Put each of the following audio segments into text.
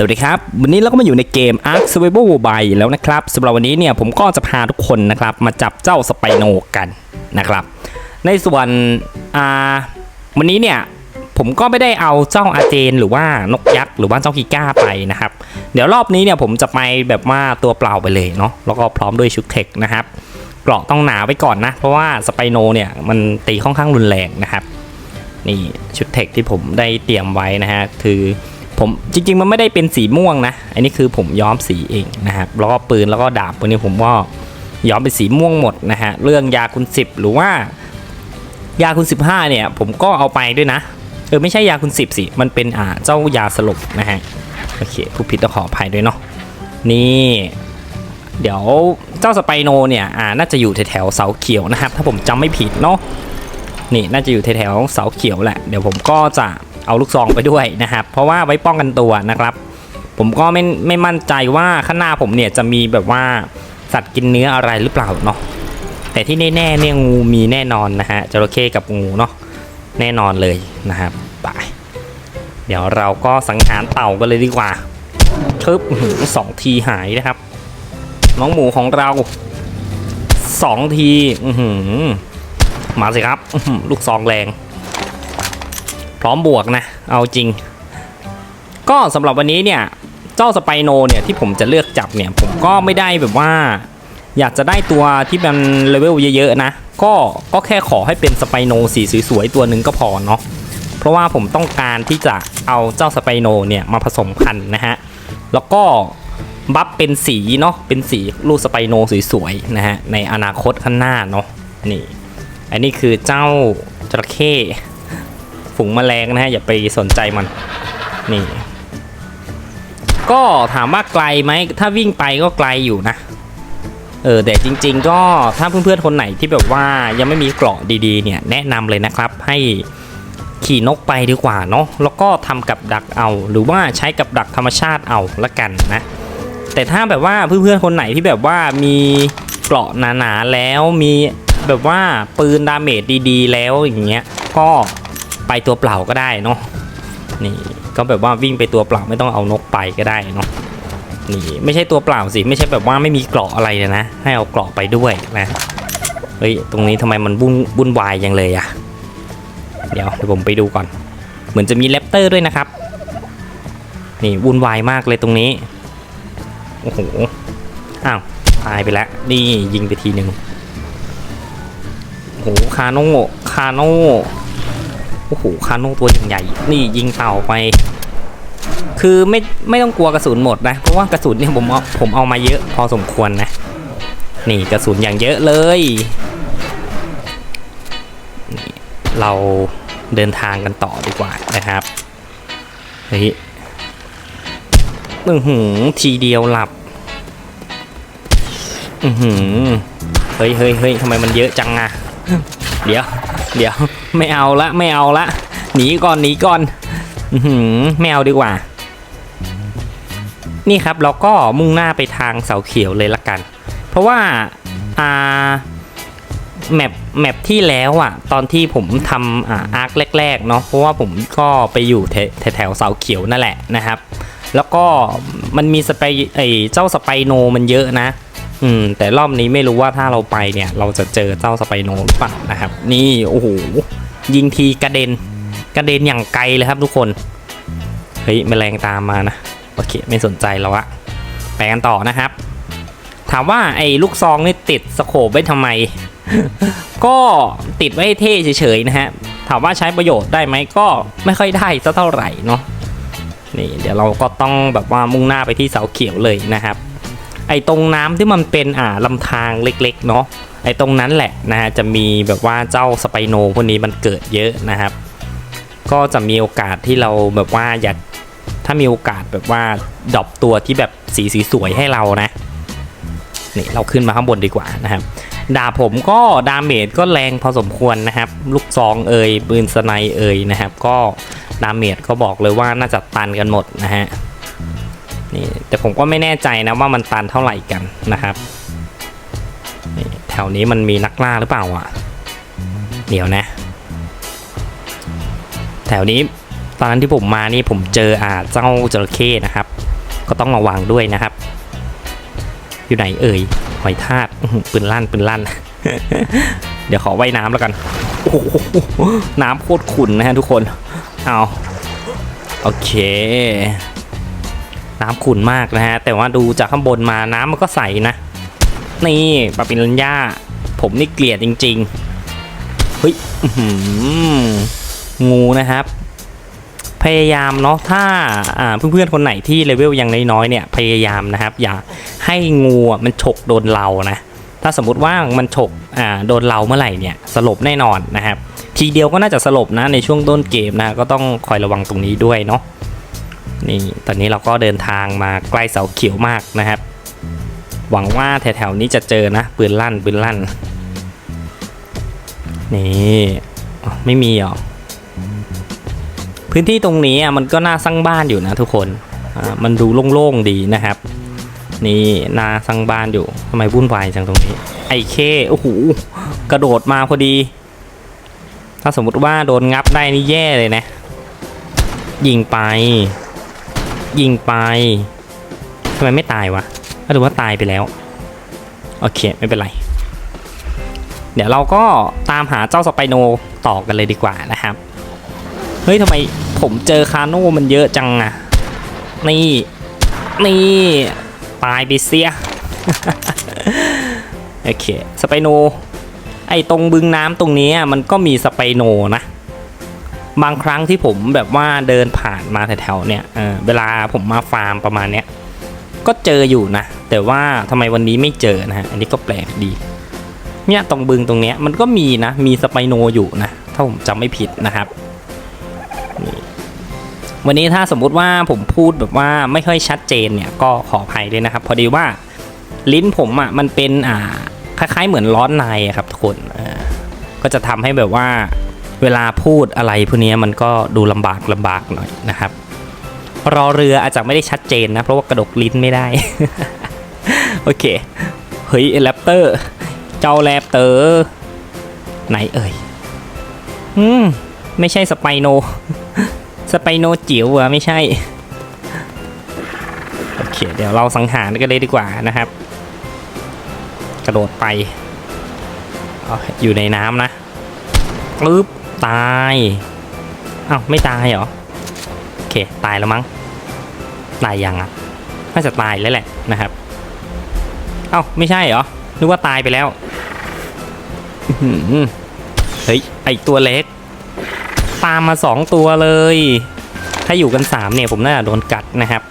สวัสดีครับ วันนี้เราก็มาอยู่ในเกม Ark Survival Mobile แล้วนะครับสำหรับวันนี้เนี่ยผมก็จะพาทุกคนนะครับ มาจับเจ้าสไปโนกันนะครับ ในส่วนอ่าวันนี้เนี่ยผมก็ไม่ได้เอาเจ้าอาเจนหรือว่านกยักษ์หรือว่าเจ้ากีก้าไปนะครับ เดี๋ยวรอบนี้เนี่ยผมจะไปแบบว่าตัวเปล่าไปเลยเนาะแล้วก็พร้อมด้วยชุดเทคนะครับเกราะต้องหนาไว้ก่อนนะ เพราะว่าสไปโนเนี่ยมันตีค่อนข้างรุนแรงนะครับ นี่ชุดเทคที่ผมได้เตรียมไว้นะฮะคือ ผมจริง ๆ มันไม่ได้เป็นสีม่วงนะ อันนี้คือผมย้อมสีเองนะครับแล้วก็ปืนแล้วก็ดาบพวกนี้ผมก็ย้อมเป็นสีม่วงหมดนะฮะเรื่องยาคุณ10 หรือว่ายาคุณ 15 เนี่ย ผมก็เอาไปด้วยนะเออไม่ใช่ยาคุณ 10 สิ มันเป็นอ่าเจ้ายาสลบนะฮะโอเคผู้ผิดต้องขออภัยด้วยเนาะนี่เดี๋ยวเจ้าสไปโนเนี่ยอ่าน่าจะอยู่แถวๆเสาเขียวนะครับ ถ้าผมจำไม่ผิดเนาะนี่น่าจะอยู่แถวๆเสาเขียวแหละ เดี๋ยวผมก็จะ เอาลูกซองไปด้วยนะครับ เพราะว่าไว้ป้องกันตัวนะครับ ผมก็ไม่ไม่มั่นใจว่าข้างหน้าผมเนี่ยจะมีแบบว่าสัตว์กินเนื้ออะไรหรือเปล่าเนาะแต่ที่แน่ๆเนี่ยงูมีแน่นอนนะฮะจระเข้กับงูเนาะแน่นอนเลยนะครับไปเดี๋ยวเราก็สังหารเต่ากันเลยดีกว่าทึบสองทีหายนะครับ น้องหมูของเราสองทีหมาสิครับ ลูกซองแรง พร้อมบวกนะ เอาจริง ก็สำหรับวันนี้เนี่ยเจ้าสไปโนเนี่ยที่ผมจะเลือกจับเนี่ยผมก็ไม่ได้แบบว่า อยากจะได้ตัวที่มันเลเวลเยอะๆนะ ก็ก็แค่ขอให้เป็นสไปโนสีสวยๆตัวหนึ่งก็พอเนาะเพราะว่าผมต้องการที่จะเอาเจ้าสไปโนเนี่ยมาผสมพันธุ์นะฮะแล้วก็บัฟเป็นสีเนาะเป็นสีลูกสไปโนสวยๆนะฮะในอนาคตข้างหน้าเนาะนี่อันนี้คือเจ้าจระเข้ ฝูงแมลงนะฮะอย่าไปสนใจมันนี่ ก็ถามว่าไกลไหมถ้าวิ่งไปก็ไกลอยู่นะเออแต่จริง ๆ ก็ถ้าเพื่อนๆคนไหนที่แบบว่ายังไม่มีเกราะดีๆ เนี่ยแนะนำเลยนะครับ ให้ขี่นกไปดีกว่าเนาะแล้วก็ทำกับดักเอา หรือว่าใช้กับดักธรรมชาติเอาละกันนะแต่ถ้าแบบว่าเพื่อนๆคนไหนที่แบบว่ามีเกราะหนาๆแล้วมีแบบว่าปืนดาเมจดีๆ แล้วอย่างเงี้ยก็ ไปตัวเปล่าก็ได้เนาะนี่ก็แบบว่าวิ่งไปตัวเปล่าไม่ต้องเอานกไปก็ได้เนาะนี่ไม่ใช่ตัวเปล่าสิไม่ใช่แบบว่าไม่มีเกราะอะไรเลยนะ ให้เอาเกราะไปด้วยนะเฮ้ยตรงนี้ทำไมมันบุ่นบุ่นวายยังเลยอะเดี๋ยวเดี๋ยวผมไปดูก่อน เหมือนจะมีแรปเตอร์ด้วยนะครับ นี่วุ่นวายมากเลยตรงนี้โอ้โหอ้าวตายไปแล้วนี่ยิงไปทีหนึ่งโอ้โหคาโน่คาโน่ โอ้โหคาโน่ตัวใหญ่ นี่ยิงเต่าไป คือไม่ไม่ต้องกลัวกระสุนหมดนะ เพราะว่ากระสุนเนี่ยผมเอาผมเอามาเยอะพอสมควรนะ นี่กระสุนอย่างเยอะเลย เราเดินทางกันต่อดีกว่านะครับเฮ้ยอือหือทีเดียวหลับ อือหือเฮ้ยเฮ้ยเฮ้ยทำไมมันเยอะจังอะเดี๋ยว เดี๋ยว ไม่เอาละไม่เอาละหนีก่อนหนีก่อนอือหือไม่เอาดีกว่า นี่ครับเราก็มุ่งหน้าไปทางเสาเขียวเลยละกัน เพราะว่าอ่าแมปแมปที่แล้วอะ ตอนที่ผมทำอ่าอาร์คแรก ๆ เนาะเพราะว่าผมก็ไปอยู่แถแถวเสาเขียวนั่นแหละนะครับ แล้วก็มันมีสไปไอเจ้าสไปโนมันเยอะนะ อืมแต่รอบนี้ไม่รู้ว่าถ้าเราไปเนี่ย เราจะเจอเจ้าสไปโนหรือเปล่านะครับ นี่โอ้โหยิงทีกระเด็น กระเด็นอย่างไกลเลยครับทุกคนเฮ้ยแมลงตามมานะโอเคไม่สนใจแล้วอะไปกันต่อนะครับ ถามว่าไอ้ลูกซองนี่ติดสโคปไว้ทำไม ก็ติดไว้เท่เฉยๆนะฮะถามว่าใช้ประโยชน์ได้ไหมก็ไม่ค่อยได้สักเท่าไหร่เนาะนี่เดี๋ยวเราก็ต้องแบบว่ามุ่งหน้าไปที่เสาเขียวเลยนะครับ ไอ้ตรงน้ำที่มันเป็นอ่าลำธารเล็กๆเนาะไอ้ตรงนั้นแหละนะฮะจะมีแบบว่าเจ้าสไปโนพวกนี้มันเกิดเยอะนะครับ ก็จะมีโอกาสที่เราแบบว่าอยากถ้ามีโอกาสแบบว่าดรอปตัวที่แบบสีสีสวยให้เรานะนี่เราขึ้นมาข้างบนดีกว่านะครับดาบผมก็ดาเมจก็แรงพอสมควรนะครับ ลูกซองเอ่ยปืนสไนเอ่ยนะครับ ก็ดาเมจก็บอกเลยว่าน่าจะตันกันหมดนะฮะ นี่แต่ผมก็ไม่แน่ใจนะว่ามันตันเท่าไหร่กันนะครับนี่แถวนี้มันมีนักล่าหรือเปล่าอะเดี๋ยวนะ แถวนี้ตอนนั้นที่ผมมานี่ผมเจออ่าเจ้าจระเข้นะครับ ก็ต้องระวังด้วยนะครับ อยู่ไหนเอ่ยหอยทากปืนลั่นปืนลั่น เดี๋ยวขอว่ายน้ำแล้วกันโอ้โหน้ำโคตรขุ่นนะฮะทุกคนเอาโอเค น้ำขุ่นมากนะฮะ แต่ว่าดูจากข้างบนมาน้ำมันก็ใสนะ นี่ปาปิรันย่าผมนี่เกลียดจริง ๆ เฮ้ยงูนะครับ พยายามเนาะถ้าเพื่อนๆคนไหนที่เลเวลยังน้อยๆเนี่ย พยายามนะครับ อย่าให้งูมันฉกโดนเรานะ ถ้าสมมติว่ามันฉกโดนเราเมื่อไหร่เนี่ยสลบแน่นอนนะครับ ทีเดียวก็น่าจะสลบนะในช่วงต้นเกมนะก็ต้องคอยระวังตรงนี้ด้วยเนาะ นี่ตอนนี้เราก็เดินทางมาใกล้เสาเขียวมากนะครับ หวังว่าแถวๆนี้จะเจอนะปืนลั่นปืนลั่น นี่ไม่มีหรอพื้นที่ตรงนี้อะมันก็น่าสร้างบ้านอยู่นะทุกคนมันดูโล่งๆดีนะครับ นี่น่าสร้างบ้านอยู่ทำไมวุ่นวายจังตรงนี้ ไอ้เคโอ้โหกระโดดมาพอดี ถ้าสมมติว่าโดนงับได้นี่แย่เลยนะ ยิงไป ยิงไปทำไมไม่ตายวะก็ดูว่าตายไปแล้ว โอเค ไม่เป็นไร เดี๋ยวเราก็ตามหาเจ้าสไปโนต่อกันเลยดีกว่านะครับ เฮ้ยทำไมผมเจอคาโน่มันเยอะจังอะนี่ นี่ ตายไปเสีย โอเค สไปโน ไอ้ตรงบึงน้ำตรงนี้มันก็มีสไปโนนะ บางครั้งที่ผมแบบว่าเดินผ่านมาแถวๆเนี่ยเออเวลาผมมาฟาร์มประมาณเนี้ยก็เจออยู่นะ แต่ว่าทำไมวันนี้ไม่เจอนะฮะอันนี้ก็แปลกดีเนี่ยตรงบึงตรงเนี้ยมันก็มีนะมีสไปโนอยู่นะถ้าผมจำไม่ผิดนะครับวันนี้ถ้าสมมุติว่าผมพูดแบบว่าไม่ค่อยชัดเจนเนี่ยก็ขออภัยด้วยนะครับ พอดีว่าลิ้นผมอะมันเป็นอ่าคล้ายๆเหมือนร้อนในครับทุกคนก็จะทำให้แบบว่า เวลาพูดอะไรพวกนี้มันก็ดูลำบากลำบากหน่อยนะครับ รอเรืออาจจะไม่ได้ชัดเจนนะ เพราะว่ากระดกลิ้นไม่ได้ โอเค เฮ้ยแรปเตอร์ เจ้าแรปเตอร์ ไหนเอ่ย อืม ไม่ใช่สไปโน สไปโนจิ๋วอะไม่ใช่ โอเค เดี๋ยวเราสังหารกันเลยดีกว่านะครับ กระโดดไปออยู่ในน้ำนะปึ๊บ ตายอ้าวไม่ตายเหรอโอเคตายแล้วมั้งตายยังอะน่าจะตายแล้วแหละนะครับเอ้าไม่ใช่เหรอนึกว่าตายไปแล้วเฮ้ยไอตัวเล็กตามมาสองตัวเลย ถ้าอยู่กันสามเนี่ยผมน่าจะโดนกัดนะครับ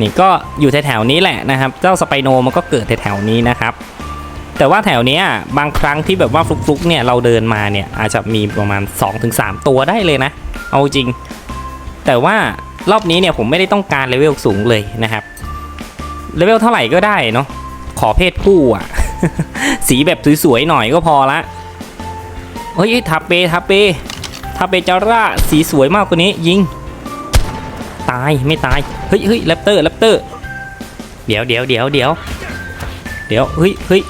นี่ก็อยู่แถวๆนี้แหละนะครับ เจ้าสไปโนมันก็เกิดแถวๆนี้นะครับ แต่ว่าแถวเนี้ยบางครั้งที่แบบว่าฟลุกๆเนี่ยเราเดินมาเนี่ยอาจจะมีประมาณ 2-3 ตัวได้เลยนะ เอาจริง แต่ว่ารอบนี้เนี่ยผมไม่ได้ต้องการเลเวลสูงเลยนะครับเลเวลเท่าไหร่ก็ได้เนาะขอเพศผู้อะ สีแบบสวยๆหน่อยก็พอละเฮ้ยทับเปทับเปทับเปจาร่าสีสวยมากกว่านี้ยิง ตายไม่ตายเฮ้ยเฮ้ยแรปเตอร์แรปเตอร์เดี๋ยวเดี๋ยวเดี๋ยวเดี๋ยวเดี๋ยวเฮ้ยเฮ้ย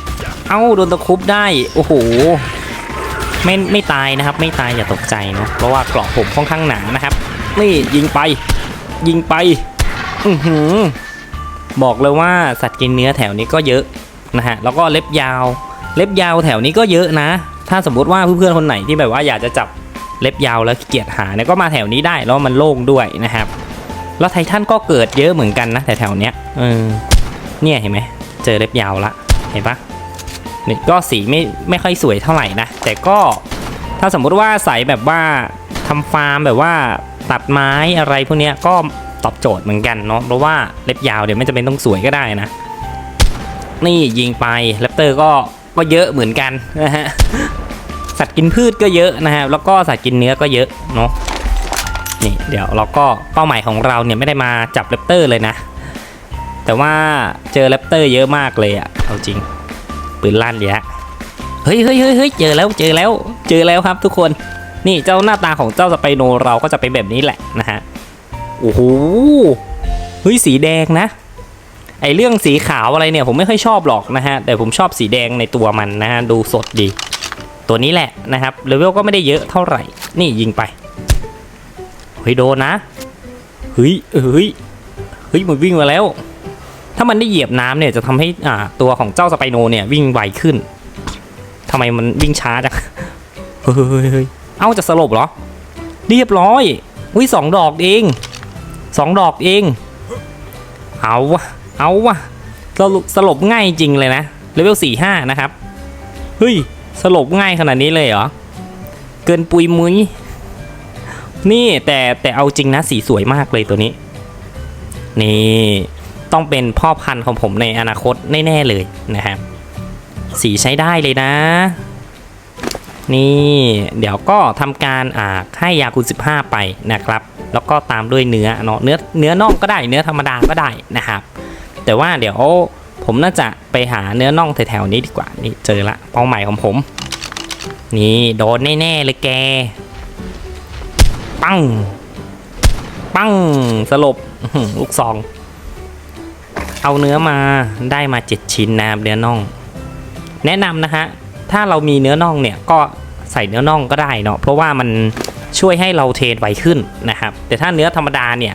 เอ้าโดนตะคุบได้ โอ้โห ไม่ไม่ตายนะครับ ไม่ตายอย่าตกใจเนาะ เพราะว่าเกราะผมค่อนข้างหนานะครับ นี่ยิงไป ยิงไป อือหือ บอกเลยว่าสัตว์กินเนื้อแถวนี้ก็เยอะนะฮะ แล้วก็เล็บยาว เล็บยาวแถวนี้ก็เยอะนะ ถ้าสมมติว่าเพื่อนๆคนไหนที่แบบว่าอยากจะจับเล็บยาวแล้วเกียจหาเนี่ยก็มาแถวนี้ได้แล้วมันโล่งด้วยนะครับ แล้วไททันก็เกิดเยอะเหมือนกันนะแถวๆเนี้ยเออเนี่ยเห็นไหมเจอเล็บยาวละเห็นปะ นี่ก็สีไม่ไม่ค่อยสวยเท่าไหร่นะ แต่ก็ถ้าสมมุติว่าใส่แบบว่าทำฟาร์มแบบว่าตัดไม้อะไรพวกนี้ก็ตอบโจทย์เหมือนกันเนาะเพราะว่าเล็บยาวเดี๋ยวไม่จำเป็นต้องสวยก็ได้นะ นี่ยิงไปแรปเตอร์ก็ก็เยอะเหมือนกันนะฮะสัตว์กินพืชก็เยอะนะฮะแล้วก็สัตว์กินเนื้อก็เยอะเนาะนี่เดี๋ยวเราก็เป้าหมายของเราเนี่ยไม่ได้มาจับแรปเตอร์เลยนะ แต่ว่าเจอแรปเตอร์เยอะมากเลยอะเอาจริง ปืนลั่นเยอะเฮ้ยเฮ้ยเฮ้ยเฮ้ยเจอแล้วเจอแล้ว เจอแล้วครับทุกคน นี่เจ้าหน้าตาของเจ้าสไปโนเราก็จะเป็นแบบนี้แหละนะฮะ โอ้โห เฮ้ยสีแดงนะ ไอเรื่องสีขาวอะไรเนี่ยผมไม่ค่อยชอบหรอกนะฮะ แต่ผมชอบสีแดงในตัวมันนะฮะ ดูสดดี ตัวนี้แหละนะครับเลเวลก็ไม่ได้เยอะเท่าไหร่ นี่ยิงไป เฮ้ยโดนนะ เฮ้ยเฮ้ย เฮ้ยมันวิ่งมาแล้ว ถ้ามันได้เหยียบน้ำเนี่ยจะทำให้อ่าตัวของเจ้าสไปโนเนี่ยวิ่งไวขึ้นทำไมมันวิ่งช้าจังเฮ้ยเฮ้ยเฮ้ยเอ้าจะสลบเหรอ เรียบร้อยอุ้ยสองดอกเองสองดอกเอง เอาวะเอาวะสลบสลบง่ายจริงเลยนะเลเวลสี่ห้านะครับเฮ้ยสลบง่ายขนาดนี้เลยเหรอเกินปุยมุ้ยนี่แต่แต่เอาจริงนะสีสวยมากเลยตัวนี้ นี่ ต้องเป็นพ่อพันธุ์ของผมในอนาคตแน่ๆเลยนะครับสีใช้ได้เลยนะ นี่เดี๋ยวก็ทำการอ่าให้ยาคูณ15 ไปนะครับ แล้วก็ตามด้วยเนื้อเนาะเนื้อเนื้อน่องก็ได้เนื้อธรรมดาก็ได้นะครับ แต่ว่าเดี๋ยวผมน่าจะไปหาเนื้อน่องแถวๆนี้ดีกว่านี่เจอละเป้าหมายของผม นี่โดนแน่ๆเลยแก ปัง ปังสลบลูกซอง เอาเนื้อมาได้มา 7 ชิ้นนะครับเนื้อน่อง แนะนำนะฮะถ้าเรามีเนื้อน่องเนี่ยก็ใส่เนื้อน่องก็ได้เนาะเพราะว่ามันช่วยให้เราเทรนไวขึ้นนะครับ แต่ถ้าเนื้อธรรมดาเนี่ย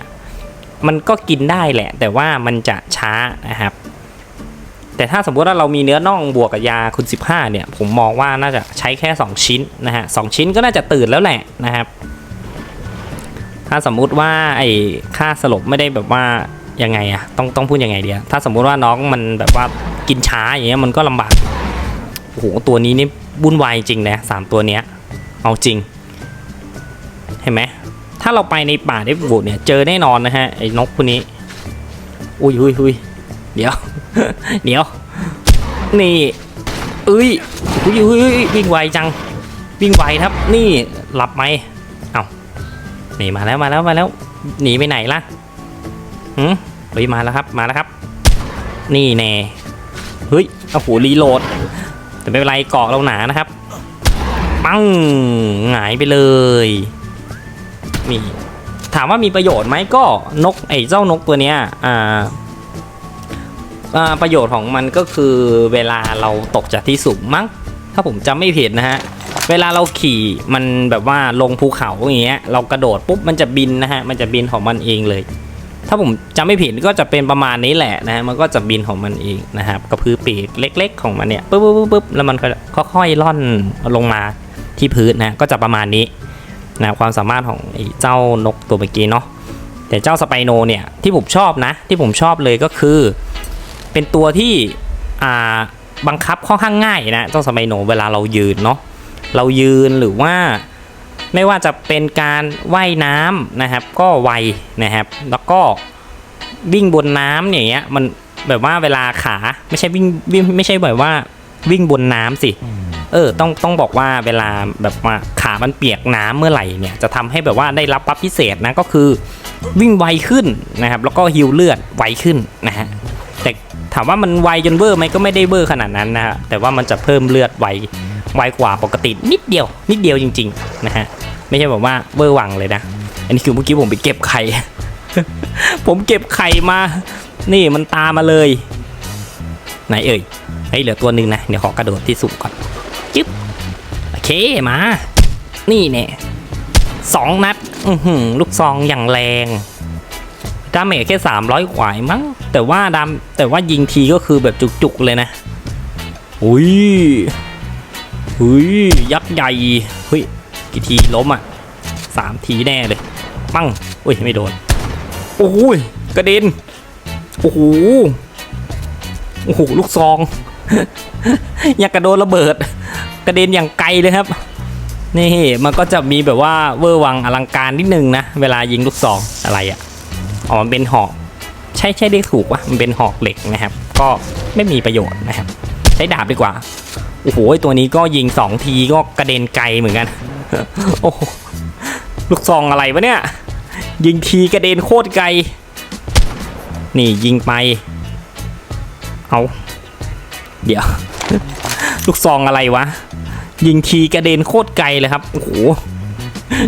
มันก็กินได้แหละ แต่ว่ามันจะช้านะครับ แต่ถ้าสมมติว่าเรามีเนื้อน่องบวกกับยาคุณ 15 เนี่ย ผมมองว่าน่าจะใช้แค่ 2 ชิ้นนะฮะสชิ้นก็น่าจะตื่นแล้วแหละนะครับ ถ้าสมมุติว่าไอ้ค่าสลบไม่ได้แบบว่า ยังไงอะต้องต้องพูดยังไงเดียถ้าสมมุติว่าน้องมันแบบว่ากินช้าอย่างเงี้ยมันก็ลำบากโอ้โหตัวนี้นี่วุ่นวายจริงนะสามตัวเนี้ยเอาจริง เห็นไหมถ้าเราไปในป่าเดฟบูดเนี่ยเจอแน่นอนนะฮะไอ้นกพวกนี้ อุ้ยอุ้ยอุ้ยเดี๋ยว เดี๋ยว นี่เอ้ยอุ้ยอุ้ยอุ้ยวิ่งไวจัง วิ่งไวครับ นี่หลับไหมเอาหนีมาแล้วมาแล้วมาแล้วหนีไปไหนล่ะ หืมเฮ้ยมาแล้วครับมาแล้วครับ นี่แน่เฮ้ยโอ้โหรีโหลด แต่ไม่เป็นไรเกาะเราหนานะครับ ปังหงายไปเลยนี่ถามว่ามีประโยชน์ไหมก็นกไอ้เจ้านกตัวเนี้ยอ่าอ่าประโยชน์ของมันก็คือเวลาเราตกจากที่สูงมั้ง ถ้าผมจำไม่ผิดนะฮะ เวลาเราขี่มันแบบว่าลงภูเขาอย่างเงี้ย เรากระโดดปุ๊บมันจะบินนะฮะ มันจะบินของมันเองเลย ถ้าผมจำไม่ผิดก็จะเป็นประมาณนี้แหละนะฮะมันก็จะบินของมันเองนะครับกระพือปีกเล็ก ๆ ของมันเนี่ยปุ๊บปุ๊บปุ๊บปุ๊บแล้วมันก็ค่อยๆล่อนลงมาที่พื้นนะก็จะประมาณนี้นะความสามารถของเจ้านกตัวเมื่อกี้เนาะแต่เจ้าสไปโนเนี่ยที่ผมชอบนะ ที่ผมชอบเลยก็คือ เป็นตัวที่อ่าบังคับค่อนข้างง่ายนะเจ้าสไปโนเวลาเรายืนเนาะเรายืนหรือว่า ไม่ว่าจะเป็นการว่ายน้ำนะครับ ก็ไวนะครับ แล้วก็วิ่งบนน้ำอย่างเงี้ยมันแบบว่าเวลาขาไม่ใช่วิ่งวิ่งไม่ใช่แบบว่าวิ่งบนน้ำสิ เออ ต้องต้องบอกว่าเวลาแบบว่าขามันเปียกน้ำเมื่อไหร่เนี่ยจะทำให้แบบว่าได้รับปั๊บพิเศษนะก็คือวิ่งไวขึ้นนะครับ แล้วก็ฮิวเลือดไวขึ้นนะฮะ แต่ถามว่ามันไวจนเบอร์ไหมก็ไม่ได้เบอร์ขนาดนั้นนะฮะ แต่ว่ามันจะเพิ่มเลือดไว ไวกว่าปกตินิดเดียว นิดเดียวจริง ๆ นะฮะ ไม่ใช่แบบว่าเบอร์หวังเลยนะ อันนี้คือเมื่อกี้ผมไปเก็บไข่ ผมเก็บไข่มา นี่มันตามมาเลยไหนเอ่ยเฮ้ยเหลือตัวหนึ่งนะ เดี๋ยวขอกระโดดที่สูงก่อน จึ๊บ โอเค มา นี่เนี่ยสองนัด อือหือลูกซองอย่างแรง ดาเมจแค่สามร้อยกว่ามั้ง แต่ว่าดามแต่ว่ายิงทีก็คือแบบจุกๆเลยนะ อุ้ย อุ้ยยักษ์ใหญ่เฮ้ยกี่ทีล้มอะสามทีแน่เลย ปั้งอุ้ยไม่โดนโอ้ยกระเด็นโอ้โหโอ้โหลูกซองอยากกระโดนระเบิด กระเด็นอย่างไกลเลยครับนี่มันก็จะมีแบบว่าเวอร์วังอลังการนิดนึงนะ เวลายิงลูกซองอะไรอะ่ะอ๋อมันเป็นหอก ใช่ใช่ได้ถูกวะมันเป็นหอกเหล็กนะครับ ก็ไม่มีประโยชน์นะครับ ใช้ดาบดีกว่า โอ้โหตัวนี้ก็ยิงสองทีก็กระเด็นไกลเหมือนกัน โอ้โหลูกซองอะไรวะเนี่ย ยิงทีกระเด็นโคตรไกล นี่ยิงไป เอาเดี๋ยว ลูกซองอะไรวะ ยิงทีกระเด็นโคตรไกลเลยครับ โอ้โห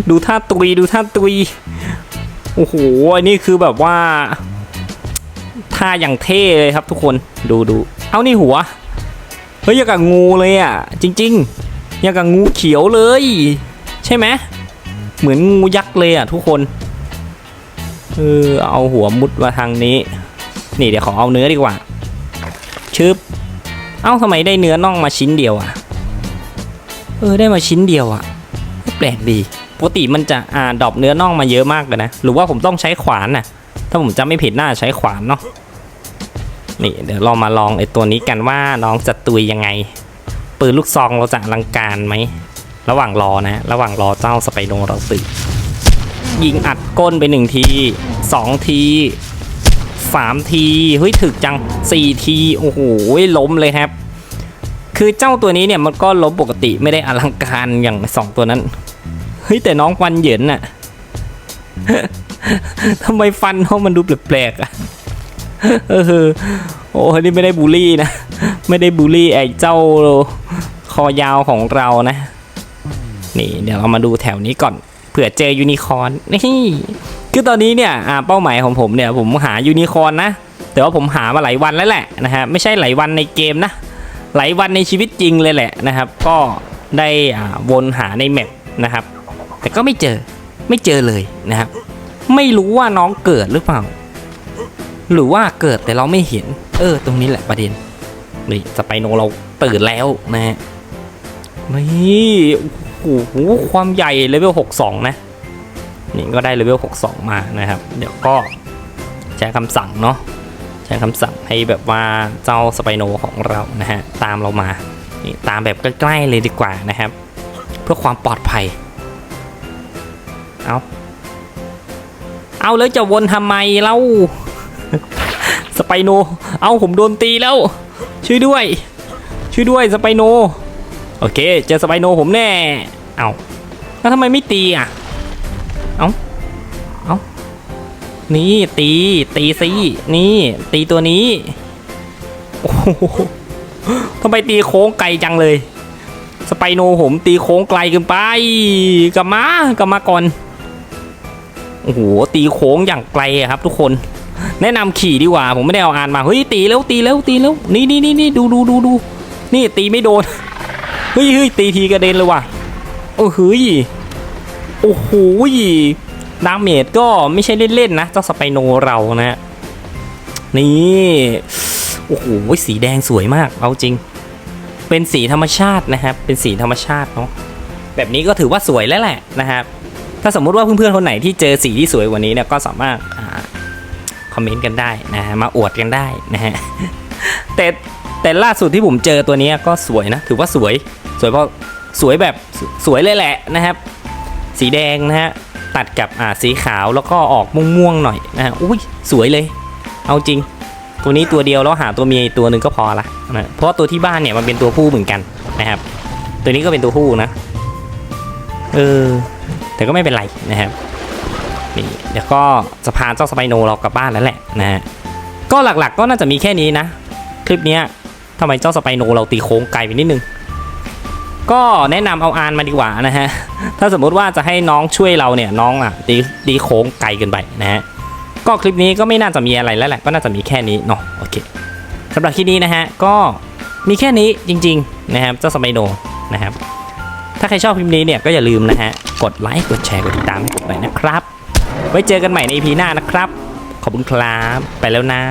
ดูท่าตุยดูท่าตุย โอ้โห อันนี้คือแบบว่าท่าอย่างเท่เลยครับทุกคน ดูดู เอานี่หัว ฮ้ยอย่างกับงูเลยอะ จริงๆอย่างกับงูเขียวเลย ใช่ไหมเหมือนงูยักษ์เลยอะทุกคนเออเอาหัวมุดมาทางนี้ นี่เดี๋ยวขอเอาเนื้อดีกว่าชึบเอ้าทำไมได้เนื้อน่องมาชิ้นเดียวอะ เออได้มาชิ้นเดียวอะแปลกดีปกติมันจะอ่าดรอปเนื้อน่องมาเยอะมากเลยนะ หรือว่าผมต้องใช้ขวานน่ะ ถ้าผมจำไม่ผิดน่าใช้ขวานเนาะ นี่เดี๋ยวเรามาลองไอ้ตัวนี้กันว่าน้องจะตุยยังไง ปืนลูกซองเราจะอลังการไหม ระหว่างรอนะ ระหว่างรอเจ้าสไปโนเราตื่นยิงอัดก้นไปหนึ่งทีสองทีสามทีเฮ้ยถึกจังสี่ทีโอ้โหล้มเลยครับ คือเจ้าตัวนี้เนี่ยมันก็ล้มปกติไม่ได้อลังการอย่างสองตัวนั้นเฮ้ยแต่น้องฟันเหยินน่ะทำไมฟันเขามันดูแปลกๆอะ เออโอ้นี่ไม่ได้บูลลี่นะ ไม่ได้บูลลี่ไอ้เจ้าคอยาวของเรานะ นี่เดี๋ยวเรามาดูแถวนี้ก่อน เผื่อเจอยูนิคอร์นนี่คือตอนนี้เนี่ยเป้าหมายของผมเนี่ยผมหายูนิคอร์นนะ แต่ว่าผมหามาหลายวันแล้วแหละนะฮะไม่ใช่หลายวันในเกมนะ หลายวันในชีวิตจริงเลยแหละนะครับ ก็ได้วนหาในแมปนะครับ แต่ก็ไม่เจอไม่เจอเลยนะครับ ไม่รู้ว่าน้องเกิดหรือเปล่า หรือว่าเกิดแต่เราไม่เห็น เออ ตรงนี้แหละประเด็นนี่สไปโนเราตื่นแล้วนะฮะนี่โอ้โหความใหญ่เลเวล62 นะ นี่ก็ได้เลเวล62 มานะครับ เดี๋ยวก็ใช้คำสั่งเนาะใช้คำสั่งให้แบบว่าเจ้าสไปโนของเรานะฮะตามเรามานี่ตามแบบใกล้ๆเลยดีกว่านะครับ เพื่อความปลอดภัย เอาเอาแล้วจะวนทำไมเล่า สไปโน เอาผมโดนตีแล้ว ช่วยด้วย ช่วยด้วยสไปโน โอเค เจอสไปโนผมแน่ เอาแล้วทำไมไม่ตีอะ เอาเอานี่ตี ตีสินี่ ตีตัวนี้ โอ้โหทำไมตีโค้งไกลจังเลย สไปโนผมตีโค้งไกลเกินไปกลับมากลับมาก่อน โอ้โห ตีโค้งอย่างไกลครับทุกคน แนะนำขี่ดีกว่า ผมไม่ได้เอาอ่านมาเฮ้ยตีแล้วตีแล้วตีแล้วนี่นี่นี่นี่ดูดูดูดูนี่ตีไม่โดนเฮ้ยเฮ้ยตีทีกระเด็นเลยว่ะโอ้โหยโอ้โหยดาเมจก็ไม่ใช่เล่นๆนะเจ้าสไปโนเรานะนี่โอ้โหสีแดงสวยมากเอาจริง เป็นสีธรรมชาตินะครับ เป็นสีธรรมชาติเนาะแบบนี้ก็ถือว่าสวยแล้วแหละนะครับถ้าสมมุติว่าเพื่อนๆคนไหนที่เจอสีที่สวยกว่านี้เนี่ยก็สามารถ คอมเมนต์กันได้นะฮะมาอวดกันได้นะฮะแต่แต่ล่าสุดที่ผมเจอตัวนี้ก็สวยนะ ถือว่าสวยสวยเพราะสวยแบบสสวยเลยแหละนะครับ สีแดงนะฮะตัดกับอ่าสีขาวแล้วก็ออกม่วงๆหน่อยนะฮะอุ้ยสวยเลย เอาจริง ตัวนี้ตัวเดียวแล้วหาตัวเมียตัวหนึ่งก็พอละนะเพราะตัวที่บ้านเนี่ยมันเป็นตัวผู้เหมือนกันนะครับ ตัวนี้ก็เป็นตัวผู้นะเออแต่ก็ไม่เป็นไรนะครับ นี่เดี๋ยวก็จะพาเจ้าสไปโนเรากลับบ้านแล้วแหละนะฮะก็หลักๆก็น่าจะมีแค่นี้นะ คลิปนี้ทำไมเจ้าสไปโนเราตีโค้งไกลไปนิดนึง ก็แนะนำเอาอานมาดีกว่านะฮะ ถ้าสมมุติว่าจะให้น้องช่วยเราเนี่ยน้องอะตีตีโค้งไกลเกินไปนะฮะ ก็คลิปนี้ก็ไม่น่าจะมีอะไรแล้วแหละก็น่าจะมีแค่นี้เนาะโอเคสำหรับคลิปนี้นะฮะก็มีแค่นี้จริงๆนะครับเจ้าสไปโนนะครับถ้าใครชอบคลิปนี้เนี่ยก็อย่าลืมนะฮะกดไลค์กดแชร์กดติดตามให้ผมหน่อยนะครับ ไว้เจอกันใหม่ใน EP หน้านะครับ ขอบคุณครับ ไปแล้วนะ